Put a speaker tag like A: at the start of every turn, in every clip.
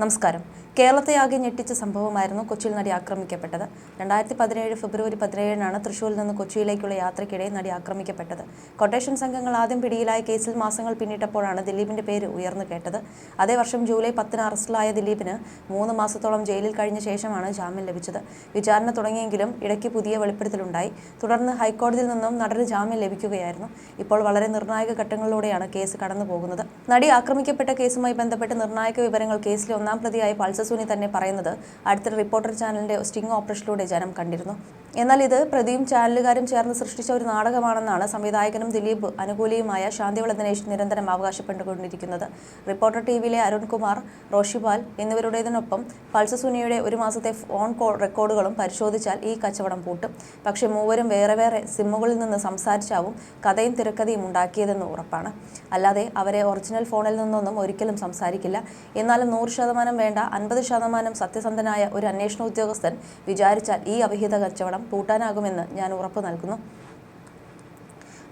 A: നമസ്കാരം. കേരളത്തെ ആകെ ഞെട്ടിച്ച സംഭവമായിരുന്നു കൊച്ചിയിൽ നടി ആക്രമിക്കപ്പെട്ടത്. രണ്ടായിരത്തി പതിനേഴ് ഫെബ്രുവരി പതിനേഴിനാണ് തൃശൂരിൽ നിന്ന് കൊച്ചിയിലേക്കുള്ള യാത്രയ്ക്കിടെ നടി ആക്രമിക്കപ്പെട്ടത്. കൊട്ടേഷൻ സംഘങ്ങൾ ആദ്യം പിടിയിലായ കേസിൽ മാസങ്ങൾ പിന്നിട്ടപ്പോഴാണ് ദിലീപിന്റെ പേര് ഉയർന്നു കേട്ടത്. അതേ വർഷം ജൂലൈ പത്തിന് അറസ്റ്റിലായ ദിലീപിന് മൂന്ന് മാസത്തോളം ജയിലിൽ കഴിഞ്ഞ ശേഷമാണ് ജാമ്യം ലഭിച്ചത്. വിചാരണ തുടങ്ങിയെങ്കിലും ഇടയ്ക്ക് പുതിയ വെളിപ്പെടുത്തലുണ്ടായി. തുടർന്ന് ഹൈക്കോടതിയിൽ നിന്നും നടന് ജാമ്യം ലഭിക്കുകയായിരുന്നു. ഇപ്പോൾ വളരെ നിർണായക ഘട്ടങ്ങളിലൂടെയാണ് കേസ് കടന്നു പോകുന്നത് നടി ആക്രമിക്കപ്പെട്ട കേസുമായി ബന്ധപ്പെട്ട് നിർണായക വിവരങ്ങൾ കേസിലെ ഒന്നാം പ്രതിയായ പൾസസുനി തന്നെ പറയുന്നത്. അടുത്തൊരു റിപ്പോർട്ടർ ചാനലിന്റെ സ്റ്റിംഗ് ഓപ്പറേഷനിലൂടെ ജനം കണ്ടിരുന്നു. എന്നാൽ ഇത് പ്രതിയും ചാനലുകാരും ചേർന്ന് സൃഷ്ടിച്ച ഒരു നാടകമാണെന്നാണ് സംവിധായകനും ദിലീപ് അനുകൂലിയുമായ ശാന്തിവള ദിനേശ് നിരന്തരം അവകാശപ്പെട്ടുകൊണ്ടിരിക്കുന്നത്. റിപ്പോർട്ടർ ടി വിയിലെ അരുൺകുമാർ റോഷിപാൽ എന്നിവരുടേതിനൊപ്പം പൾസസുനിയുടെ ഒരു മാസത്തെ ഫോൺ കോൾ റെക്കോർഡുകളും പരിശോധിച്ചാൽ ഈ കച്ചവടം പൂട്ടും. പക്ഷേ മൂവരും വേറെ വേറെ സിമ്മുകളിൽ നിന്ന് സംസാരിച്ചാവും കഥയും തിരക്കഥയും ഉണ്ടാക്കിയതെന്ന് ഉറപ്പാണ്. അല്ലാതെ അവരെ ഒറിജിനൽ ഫോണിൽ നിന്നൊന്നും ഒരിക്കലും സംസാരിക്കില്ല. എന്നാലും നൂറ് ശതമാനം വേണ്ട അൻപത് ശതമാനം സത്യസന്ധനായ ഒരു അന്വേഷണ ഉദ്യോഗസ്ഥൻ വിചാരിച്ചാൽ ഈ അവിഹിത കച്ചവടം പൂട്ടാനാകുമെന്ന് ഞാൻ ഉറപ്പു നൽകുന്നു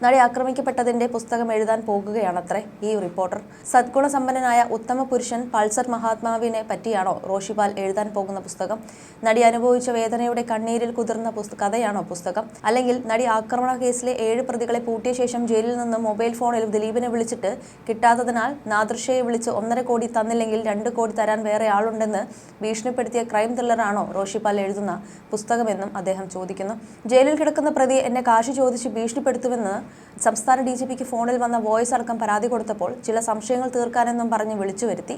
A: നടി ആക്രമിക്കപ്പെട്ടതിന്റെ പുസ്തകം എഴുതാൻ പോകുകയാണത്രേ ഈ റിപ്പോർട്ടർ. സദ്ഗുണസമ്പന്നനായ ഉത്തമ പുരുഷൻ പൾസർ മഹാത്മാവിനെ പറ്റിയാണോ റോഷിപാൽ എഴുതാൻ പോകുന്ന പുസ്തകം? നടി അനുഭവിച്ച വേദനയുടെ കണ്ണീരിൽ കുതിർന്ന കഥയാണോ പുസ്തകം? അല്ലെങ്കിൽ നടി ആക്രമണ കേസിലെ ഏഴ് പ്രതികളെ പൂട്ടിയ ശേഷം ജയിലിൽ നിന്ന് മൊബൈൽ ഫോണിൽ ദിലീപിനെ വിളിച്ചിട്ട് കിട്ടാത്തതിനാൽ നാദൃശയെ വിളിച്ച് ഒന്നര കോടി തന്നില്ലെങ്കിൽ രണ്ട് കോടി തരാൻ വേറെ ആളുണ്ടെന്ന് ഭീഷണിപ്പെടുത്തിയ ക്രൈം ത്രില്ലറാണോ റോഷിപാൽ എഴുതുന്ന പുസ്തകമെന്നും അദ്ദേഹം ചോദിക്കുന്നു. ജയിലിൽ കിടക്കുന്ന പ്രതി എന്നെ കാശ് ചോദിച്ച് ഭീഷണിപ്പെടുത്തുമെന്ന് സംസ്ഥാന ഡി ഫോണിൽ വന്ന വോയിസ് അടക്കം പരാതി കൊടുത്തപ്പോൾ ചില സംശയങ്ങൾ തീർക്കാനെന്നും പറഞ്ഞ് വിളിച്ചു വരുത്തി.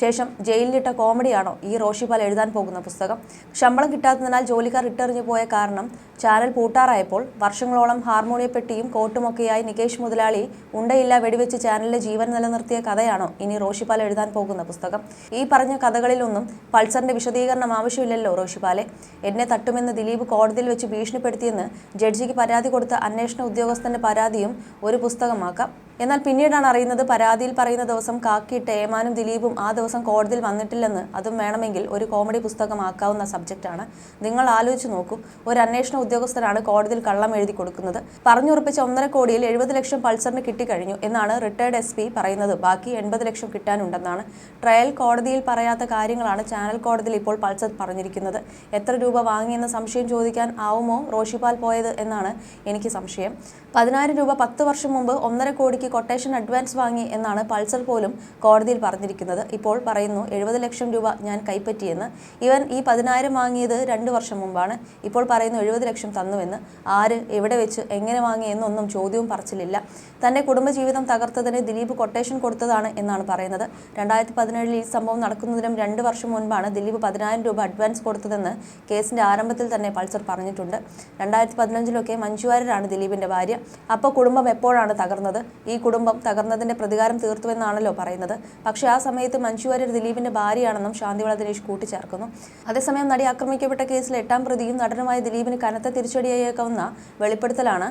A: ശേഷം ജയിലിലിട്ട കോമഡിയാണോ ഈ റോഷിപാൽ എഴുതാൻ പോകുന്ന പുസ്തകം? ശമ്പളം കിട്ടാത്തതിനാൽ ജോലിക്കാർ ഇട്ടെറിഞ്ഞു പോയ കാരണം ചാനൽ പൂട്ടാറായപ്പോൾ വർഷങ്ങളോളം ഹാർമോണിയപ്പെട്ടിയും കോട്ടുമൊക്കെയായി നികേഷ് മുതലാളി ഉണ്ടയില്ല വെടിവെച്ച് ചാനലിലെ ജീവൻ നിലനിർത്തിയ കഥയാണോ ഇനി റോഷിപാൽ എഴുതാൻ പോകുന്ന പുസ്തകം? ഈ പറഞ്ഞ കഥകളിലൊന്നും പൾസറിന്റെ വിശദീകരണം ആവശ്യമില്ലല്ലോ റോഷിപാലെ. എന്നെ തട്ടുമെന്ന് ദിലീപ് കോടതിയിൽ വെച്ച് ഭീഷണിപ്പെടുത്തിയെന്ന് ജഡ്ജിക്ക് പരാതി കൊടുത്ത അന്വേഷണ ഉദ്യോഗസ്ഥന്റെ പരാതിയും ഒരു പുസ്തകമാക്കാം. എന്നാൽ പിന്നീടാണ് അറിയുന്നത് പരാതിയിൽ പറയുന്ന ദിവസം കാക്കിയിട്ട് ഏമാനും ദിലീപും ആ ദിവസം കോടതിയിൽ വന്നിട്ടില്ലെന്ന്. അതും വേണമെങ്കിൽ ഒരു കോമഡി പുസ്തകമാക്കാവുന്ന സബ്ജക്റ്റാണ് നിങ്ങൾ ആലോചിച്ച് നോക്കൂ. ഒരു അന്വേഷണ ഉദ്യോഗസ്ഥനാണ് കോടതിയിൽ കള്ളം എഴുതി കൊടുക്കുന്നത്. പറഞ്ഞുറപ്പിച്ച ഒന്നര കോടിയിൽ എഴുപത് ലക്ഷം പൾസറിന് കിട്ടിക്കഴിഞ്ഞു എന്നാണ് റിട്ടയർഡ് എസ് പി പറയുന്നത്. ബാക്കി എൺപത് ലക്ഷം കിട്ടാനുണ്ടെന്നാണ്. ട്രയൽ കോടതിയിൽ പറയാത്ത കാര്യങ്ങളാണ് ചാനൽ കോടതിയിൽ ഇപ്പോൾ പൾസർ പറഞ്ഞിരിക്കുന്നത്. എത്ര രൂപ വാങ്ങിയെന്ന് സംശയം ചോദിക്കാൻ ആവുമോ റോഷിപാൽ പോയത് എന്നാണ് എനിക്ക് സംശയം. പതിനായിരം രൂപ പത്ത് വർഷം മുമ്പ് ഒന്നര കോടിക്ക് കൊട്ടേഷൻ അഡ്വാൻസ് വാങ്ങി എന്നാണ് പൾസർ പോലും കോടതിയിൽ പറഞ്ഞിരിക്കുന്നത്. ഇപ്പോൾ പറയുന്നു എഴുപത് ലക്ഷം രൂപ ഞാൻ കൈപ്പറ്റിയെന്ന്. ഇവൻ ഈ പതിനായിരം വാങ്ങിയത് രണ്ട് വർഷം മുമ്പാണ്. ഇപ്പോൾ പറയുന്നു എഴുപത് ലക്ഷം തന്നുവെന്ന്. ആര് എവിടെ വെച്ച് എങ്ങനെ വാങ്ങി എന്നൊന്നും ചോദ്യവും പറച്ചിലില്ല. തന്റെ കുടുംബജീവിതം തകർത്തതിന് ദിലീപ് കൊട്ടേഷൻ കൊടുത്തതാണ് എന്നാണ് പറയുന്നത്. രണ്ടായിരത്തി പതിനേഴിൽ ഈ സംഭവം നടക്കുന്നതിനും രണ്ട് വർഷം മുൻപാണ് ദിലീപ് പതിനായിരം രൂപ അഡ്വാൻസ് കൊടുത്തതെന്ന് കേസിന്റെ ആരംഭത്തിൽ തന്നെ പൾസർ പറഞ്ഞിട്ടുണ്ട്. രണ്ടായിരത്തി പതിനഞ്ചിലൊക്കെ മഞ്ജുവാരരാണ് ദിലീപിന്റെ ഭാര്യ. അപ്പോൾ കുടുംബം എപ്പോഴാണ് തകർന്നത്? ഈ കുടുംബം തകർന്നതിന്റെ പ്രതികാരം തീർത്തുവെന്നാണല്ലോ പറയുന്നത്. പക്ഷേ ആ സമയത്ത് മഞ്ജു വാര്യർ ദിലീപിന്റെ ഭാര്യയാണെന്നും ശാന്തിവള ദിനേശ് കൂട്ടിച്ചേർക്കുന്നു. അതേസമയം നടി ആക്രമിക്കപ്പെട്ട കേസിൽ എട്ടാം പ്രതിയും നടനുമായ ദിലീപിന് കനത്ത തിരിച്ചടിയേക്കാവുന്ന വെളിപ്പെടുത്തലാണ്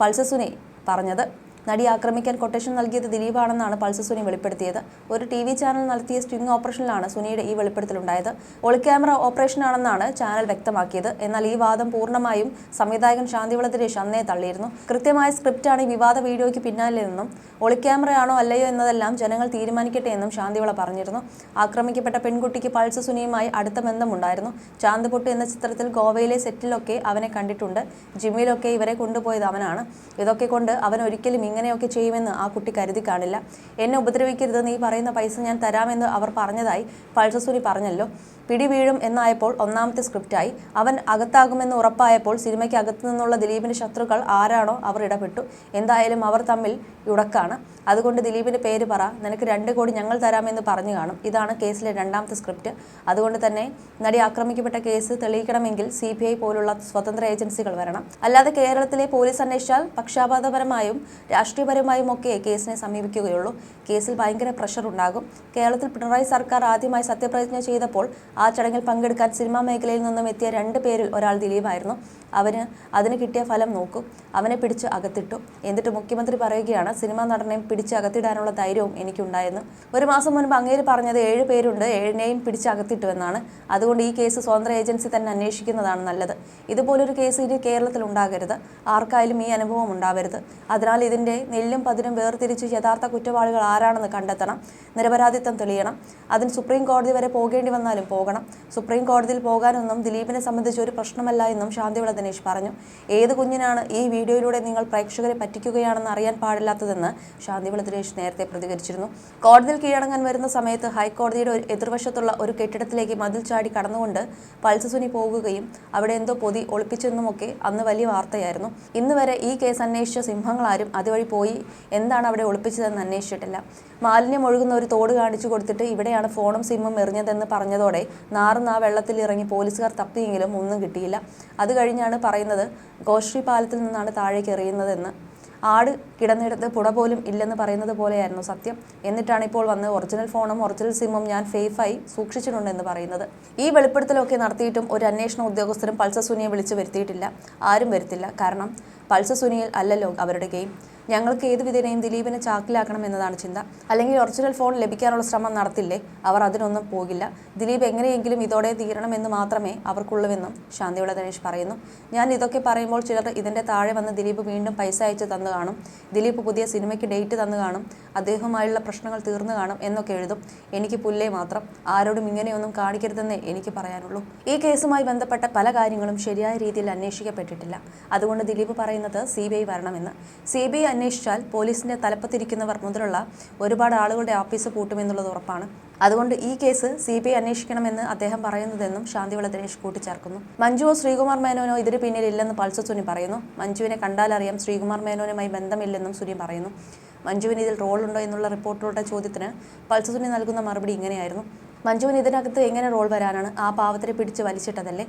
A: പൾസസുനെ പറഞ്ഞത്. നടി ആക്രമിക്കാൻ കൊട്ടേഷൻ നൽകിയത് ദിലീപാണെന്നാണ് പൾസർ സുനി വെളിപ്പെടുത്തിയത്. ഒരു ടി വി ചാനൽ നടത്തിയ സ്റ്റിംഗ് ഓപ്പറേഷനിലാണ് സുനിയുടെ ഈ വെളിപ്പെടുത്തലുണ്ടായത്. ഒളിക്യാമറ ഓപ്പറേഷനാണെന്നാണ് ചാനൽ വ്യക്തമാക്കിയത്. എന്നാൽ ഈ വാദം പൂർണമായും സംവിധായകൻ ശാന്തിവിള ദിനേശ് അന്നേ തള്ളിയിരുന്നു. കൃത്യമായ സ്ക്രിപ്റ്റാണ് ഈ വിവാദ വീഡിയോയ്ക്ക് പിന്നാലെ നിന്നും ഒളിക്യാമറയാണോ അല്ലയോ എന്നതെല്ലാം ജനങ്ങൾ തീരുമാനിക്കട്ടെ എന്നും ശാന്തിവിള പറഞ്ഞിരുന്നു. ആക്രമിക്കപ്പെട്ട പെൺകുട്ടിക്ക് പൾസർ സുനിയുമായി അടുത്ത ബന്ധമുണ്ടായിരുന്നു. ചാന്തുപൊട്ട് എന്ന ചിത്രത്തിൽ ഗോവയിലെ സെറ്റിലൊക്കെ അവനെ കണ്ടിട്ടുണ്ട്. ജിമ്മിലൊക്കെ ഇവരെ കൊണ്ടുപോയത് അവനാണ്. ഇതൊക്കെ കൊണ്ട് അവൻ ഒരിക്കലും ഇങ്ങനെയൊക്കെ ചെയ്യുമെന്ന് ആ കുട്ടി കരുതി കാണില്ല. എന്നെ ഉപദ്രവിക്കരുത് നീ പറയുന്ന പൈസ ഞാൻ തരാമെന്ന് അവർ പറഞ്ഞതായി പൾസസുനി പറഞ്ഞല്ലോ. പിടി വീഴും എന്നായപ്പോൾ ഒന്നാമത്തെ സ്ക്രിപ്റ്റായി. അവൻ അകത്താകുമെന്ന് ഉറപ്പായപ്പോൾ സിനിമയ്ക്ക് അകത്തു നിന്നുള്ള ദിലീപിന്റെ ശത്രുക്കൾ ആരാണോ അവർ ഇടപെട്ടു. എന്തായാലും അവർ തമ്മിൽ ഉടക്കാണ്. അതുകൊണ്ട് ദിലീപിന്റെ പേര് പറ. നിനക്ക് രണ്ട് കോടി ഞങ്ങൾ തരാമെന്ന് പറഞ്ഞു കാണും. ഇതാണ് കേസിലെ രണ്ടാമത്തെ സ്ക്രിപ്റ്റ്. അതുകൊണ്ട് തന്നെ നടി ആക്രമിക്കപ്പെട്ട കേസ് തെളിയിക്കണമെങ്കിൽ സി ബി ഐ പോലുള്ള സ്വതന്ത്ര ഏജൻസികൾ വരണം. അല്ലാതെ കേരളത്തിലെ പോലീസ് അന്വേഷിച്ചാൽ പക്ഷാപാതപരമായും രാഷ്ട്രീയപരമായും ഒക്കെ കേസിനെ സമീപിക്കുകയുള്ളൂ. കേസിൽ ഭയങ്കര പ്രഷർ ഉണ്ടാകും. കേരളത്തിൽ പിണറായി സർക്കാർ ആദ്യമായി സത്യപ്രതിജ്ഞ ചെയ്തപ്പോൾ ആ ചടങ്ങിൽ പങ്കെടുക്കാൻ സിനിമാ മേഖലയിൽ നിന്നും എത്തിയ രണ്ട് പേരിൽ ഒരാൾ ദിലീപായിരുന്നു. അവന് അതിന് കിട്ടിയ ഫലം നോക്കും. അവനെ പിടിച്ച് അകത്തിട്ടു. എന്നിട്ട് മുഖ്യമന്ത്രി പറയുകയാണ് സിനിമാ നടനെ പിടിച്ച് അകത്തിടാനുള്ള ധൈര്യവും എനിക്കുണ്ടായെന്ന്. ഒരു മാസം മുൻപ് അങ്ങേര് പറഞ്ഞത് ഏഴ് പേരുണ്ട് ഏഴിനെയും പിടിച്ച് അകത്തിട്ടു എന്നാണ്. അതുകൊണ്ട് ഈ കേസ് സ്വതന്ത്ര ഏജൻസി തന്നെ അന്വേഷിക്കുന്നതാണ് നല്ലത്. ഇതുപോലൊരു കേസ് ഇനി കേരളത്തിൽ ഉണ്ടാകരുത്. ആർക്കായാലും ഈ അനുഭവം ഉണ്ടാവരുത്. അതിനാൽ ഇതിന്റെ നെല്ലും പതിനും വേർതിരിച്ച് യഥാർത്ഥ കുറ്റവാളികൾ ആരാണെന്ന് കണ്ടെത്തണം. നിരപരാധിത്വം തെളിയണം. അതിന് സുപ്രീം കോടതി വരെ പോകേണ്ടി വന്നാലും പോകണം. സുപ്രീം കോടതിയിൽ പോകാനൊന്നും ദിലീപിനെ സംബന്ധിച്ച് ഒരു പ്രശ്നമല്ല എന്നും ശാന്തിവിള ദിനേശ് പറഞ്ഞു. ഏത് കുഞ്ഞിനാണ് ഈ വീഡിയോയിലൂടെ നിങ്ങൾ പ്രേക്ഷകരെ പറ്റിക്കുകയാണെന്ന് അറിയാൻ പാടില്ലാത്തതെന്ന് ശാന്തിവിള ദിനേശ് നേരത്തെ പ്രതികരിച്ചിരുന്നു. കോടതിയിൽ കീഴടങ്ങാൻ വരുന്ന സമയത്ത് ഹൈക്കോടതിയുടെ ഒരു എതിർവശത്തുള്ള ഒരു കെട്ടിടത്തിലേക്ക് മതിൽ ചാടി കടന്നുകൊണ്ട് പൾസസുനി പോകുകയും അവിടെ എന്തോ പൊതി ഒളിപ്പിച്ചെന്നുമൊക്കെ അന്ന് വലിയ വാർത്തയായിരുന്നു. ഇന്ന് വരെ ഈ കേസ് അന്വേഷിച്ച സിംഹങ്ങളാരും അതുവഴി പോയി എന്താണ് അവിടെ ഒളിപ്പിച്ചതെന്ന് അന്വേഷിച്ചിട്ടില്ല. മാലിന്യം ഒഴുകുന്ന ഒരു തോട് കാണിച്ചു കൊടുത്തിട്ട് ഇവിടെയാണ് ഫോണും സിമ്മും എറിഞ്ഞതെന്ന് പറഞ്ഞതോടെ നാറുന്ന ആ വെള്ളത്തിൽ ഇറങ്ങി പോലീസുകാർ തപ്പിയെങ്കിലും ഒന്നും കിട്ടിയില്ല. അത് കഴിഞ്ഞാണ് പറയുന്നത് ഗോശ്രീ പാലത്തിൽ നിന്നാണ് താഴേക്ക് എറിയുന്നതെന്ന്. ആട് കിടന്നിടത്ത് പുട പോലും ഇല്ലെന്ന് പറയുന്നത് പോലെയായിരുന്നു സത്യം. എന്നിട്ടാണ് ഇപ്പോൾ വന്ന് ഒറിജിനൽ ഫോണും ഒറിജിനൽ സിമ്മും ഞാൻ സേഫായി സൂക്ഷിച്ചിട്ടുണ്ടെന്ന് പറയുന്നത്. ഈ വെളിപ്പെടുത്തലൊക്കെ നടത്തിയിട്ടും ഒരു അന്വേഷണ ഉദ്യോഗസ്ഥരും പൾസസുനിയെ വിളിച്ചു വരുത്തിയിട്ടില്ല. ആരും വരുത്തില്ല. കാരണം പൾസസുനിയിൽ അല്ലല്ലോ അവരുടെ ഗെയിം ഞങ്ങൾക്ക് ഏത് വിധേനയും ദിലീപിനെ ചാക്കിലാക്കണം എന്നതാണ് ചിന്ത. അല്ലെങ്കിൽ ഒറിജിനൽ ഫോൺ ലഭിക്കാനുള്ള ശ്രമം നടത്തില്ലേ? അവർ അതിനൊന്നും പോകില്ല. ദിലീപ് എങ്ങനെയെങ്കിലും ഇതോടെ തീരണമെന്ന് മാത്രമേ അവർക്കുള്ളൂവെന്നും ശാന്തിയുള്ള ഗണേഷ് പറയുന്നു. ഞാൻ ഇതൊക്കെ പറയുമ്പോൾ ചിലർ ഇതിന്റെ താഴെ വന്ന് ദിലീപ് വീണ്ടും പൈസ അയച്ച് തന്നു കാണും. ദിലീപ് പുതിയ സിനിമയ്ക്ക് ഡേറ്റ് തന്നു കാണും. അദ്ദേഹവുമായുള്ള പ്രശ്നങ്ങൾ തീർന്നു കാണും എന്നൊക്കെ എഴുതും. എനിക്ക് പുല്ലേ മാത്രം. ആരോടും ഇങ്ങനെയൊന്നും കാണിക്കരുതെന്നേ എനിക്ക് പറയാനുള്ളൂ. ഈ കേസുമായി ബന്ധപ്പെട്ട പല കാര്യങ്ങളും ശരിയായ രീതിയിൽ അന്വേഷിക്കപ്പെട്ടിട്ടില്ല. അതുകൊണ്ട് ദിലീപ് പറയുന്നത് സി ബി ഐ വരണമെന്ന്. സി ബി ഐ അന്വേഷിച്ചാൽ പോലീസിന്റെ തലപ്പത്തിരിക്കുന്നവർ മുതലുള്ള ഒരുപാട് ആളുകളുടെ ഓഫീസ് പൂട്ടുമെന്നുള്ളത് ഉറപ്പാണ്. അതുകൊണ്ട് ഈ കേസ് സി ബി ഐ അന്വേഷിക്കണമെന്ന് അദ്ദേഹം പറയുന്നതെന്നും ശാന്തിവിള ദിനേശ് കൂട്ടിച്ചേർക്കുന്നു. മഞ്ജുവോ ശ്രീകുമാർ മേനോനോ ഇതിന് പിന്നിലില്ലെന്ന് പൾസസുനി പറയുന്നു. മഞ്ജുവിനെ കണ്ടാലറിയാം ശ്രീകുമാർ മേനോനുമായി ബന്ധമില്ലെന്നും സുനി പറയുന്നു. മഞ്ജുവിന് ഇതിൽ റോളുണ്ടോ എന്നുള്ള റിപ്പോർട്ടറുടെ ചോദ്യത്തിന് പൾസസുനി നൽകുന്ന മറുപടി ഇങ്ങനെയായിരുന്നു. മഞ്ജുവിന് ഇതിനകത്ത് എങ്ങനെ റോൾ വരാനാണ് ആ പാവത്തിനെ പിടിച്ച് വലിച്ചിട്ടതല്ലേ?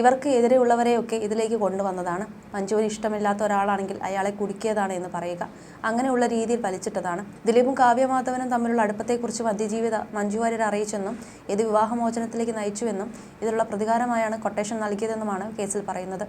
A: ഇവർക്ക് എതിരെയുള്ളവരെയൊക്കെ ഇതിലേക്ക് കൊണ്ടുവന്നതാണ്. മഞ്ജുവിന് ഇഷ്ടമില്ലാത്ത ഒരാളാണെങ്കിൽ അയാളെ കുടുക്കിയതാണ് എന്ന് പറയുക. അങ്ങനെയുള്ള രീതിയിൽ വലിച്ചിട്ടതാണ്. ദിലീപും കാവ്യമാധവനും തമ്മിലുള്ള അടുപ്പത്തെക്കുറിച്ച് മധ്യജീവിത മഞ്ജു വാര്യർ അറിയിച്ചെന്നും ഇത് വിവാഹമോചനത്തിലേക്ക് നയിച്ചുവെന്നും ഇതിലുള്ള പ്രതികാരമായാണ് കൊട്ടേഷൻ നൽകിയതെന്നുമാണ് കേസിൽ പറയുന്നത്.